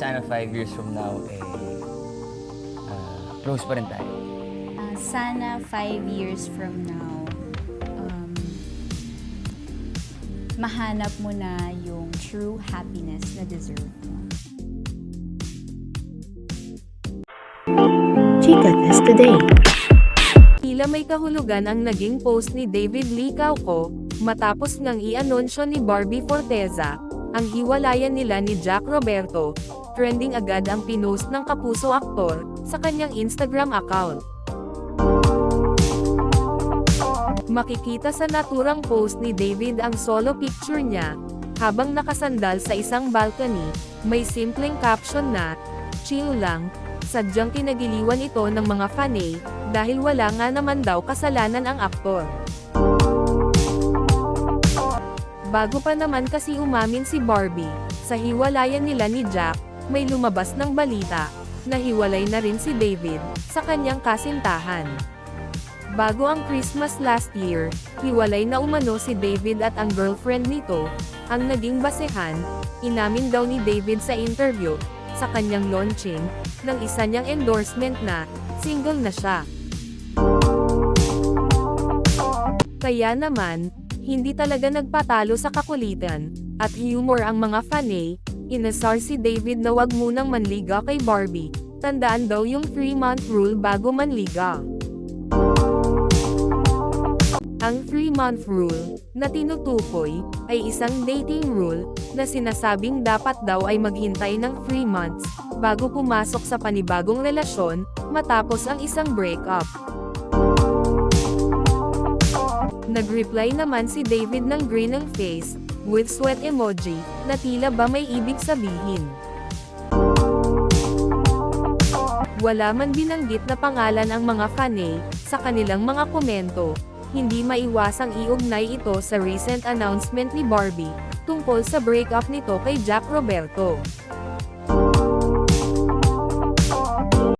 sana five years from now, eh, ah, close pa rin tayo. Ah, sana five years from now, um, mahanap mo na yung true happiness na deserve mo. Chika Test Today. Tila may kahulugan ang naging post ni David Lee Cauco, matapos ngang i-anunsyo ni Barbie Forteza, ang hiwalayan nila ni Jack Roberto, trending agad ang pinost ng kapuso aktor, sa kanyang Instagram account. Makikita sa naturang post ni David ang solo picture niya, habang nakasandal sa isang balcony, may simpleng caption na, Chill lang, sadyang kinagiliwan ito ng mga fanay, dahil wala nga naman daw kasalanan ang aktor. Bago pa naman kasi umamin si Barbie, sa hiwalayan nila ni Jack, may lumabas ng balita, na hiwalay na rin si David, sa kanyang kasintahan. Bago ang Christmas last year, hiwalay na umano si David at ang girlfriend nito, ang naging basehan, inamin daw ni David sa interview, sa kanyang launching, ng isa niyang endorsement na, single na siya. Kaya naman, hindi talaga nagpatalo sa kakulitan, at humor ang mga fanay, inasar si David na wag munang manliga kay Barbie, tandaan daw yung 3-month rule bago manliga. Ang 3-month rule, na tinutukoy, ay isang dating rule, na sinasabing dapat daw ay maghintay ng 3 months, bago pumasok sa panibagong relasyon, matapos ang isang breakup. Nag-reply naman si David ng grin ng face, with sweat emoji, na tila ba may ibig sabihin. Wala man binanggit na pangalan ang mga fanay, sa kanilang mga komento, hindi maiwasang iugnay ito sa recent announcement ni Barbie, tungkol sa breakup nito kay Jack Roberto.